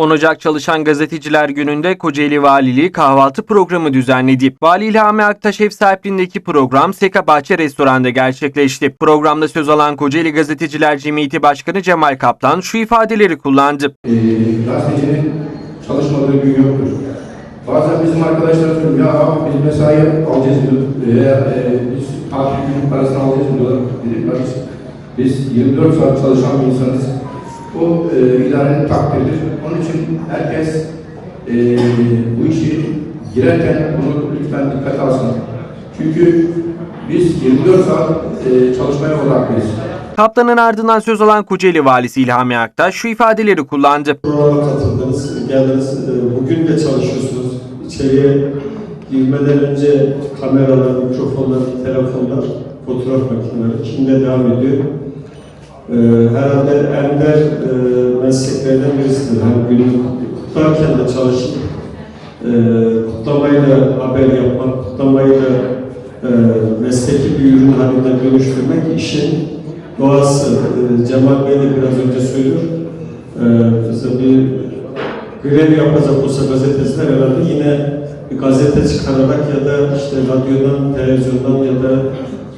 10 Ocak Çalışan Gazeteciler Günü'nde Kocaeli Valiliği kahvaltı programı düzenledi. Vali İlhami Aktaş ev sahipliğindeki program Seka Bahçe Restoran'da gerçekleşti. Programda söz alan Kocaeli Gazeteciler Cemiyeti Başkanı Cemal Kaplan şu ifadeleri kullandı. e, gazetecinin çalışmadığı gün yoktur. Bazen bizim arkadaşlar söylüyor, ya biz mesai alacağız diyor, veya e, biz tatil günü parasını alacağız diyorlar. Dedik "Bak biz, biz 24 saat çalışan bir insanız. Bu e, idarenin takdiridir. Onun için herkes e, bu işi girerken bunu lütfen dikkate alsın. Çünkü biz 24 saat e, çalışmaya odaklıyız. Kaplan'ın ardından söz alan Kocaeli Valisi İlhami Aktaş şu ifadeleri kullandı. programa katıldınız, geldiniz. Ee, Bugün de çalışıyorsunuz. İçeriye girmeden önce kameralar, mikrofonlar, telefonlar, fotoğraf makineleri kimde devam ediyor. Ee, herhalde ender e, mesleklerden birisidir. Hem günlük kutlarken de çalışıp e, kutlamayla haber yapmak, kutlamayla e, mesleki bir ürün haline dönüştürmek işin doğası. E, Cemal Bey de biraz önce söylüyor. Mesela bir grev yapacak olsa gazeteciler herhalde yine bir gazete çıkararak ya da işte radyodan, televizyondan ya da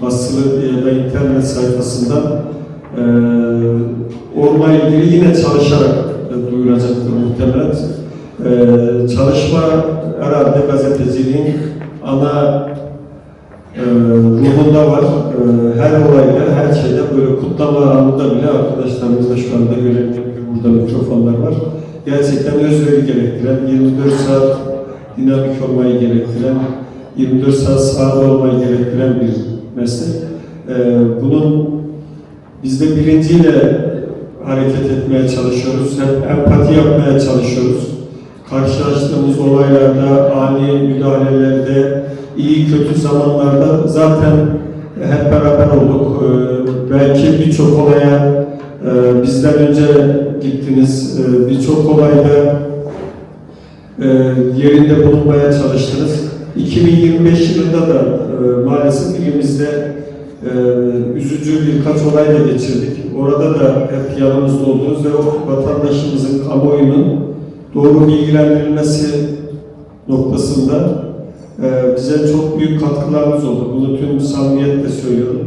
basılı ya da internet sayfasından e, onunla ilgili yine çalışarak e, duyuracaktır muhtemelen. E, çalışma herhalde gazeteciliğin ana e, ruhunda var. E, her olayda, her şeyde böyle kutlama anında bile arkadaşlarımız da şu anda görev yapıyor. Burada mikrofonlar var. Gerçekten özveri gerektiren, 24 saat dinamik olmayı gerektiren, 24 saat sahada olmayı gerektiren bir meslek. E, bunun biz de bilinciyle hareket etmeye çalışıyoruz. Hep empati yapmaya çalışıyoruz. Karşılaştığımız olaylarda, ani müdahalelerde, iyi kötü zamanlarda zaten hep beraber olduk. Ee, belki birçok olaya e, bizden önce gittiniz. Ee, birçok olayda e, yerinde bulunmaya çalıştınız. 2025 yılında da e, maalesef ilimizde e, üzücü birkaç olay da geçirdik. Orada da hep yanımızda oldunuz ve o vatandaşımızın, kamuoyunun doğru bilgilendirilmesi noktasında e, bize çok büyük katkılarınız oldu. Bunu tüm samimiyetle söylüyorum.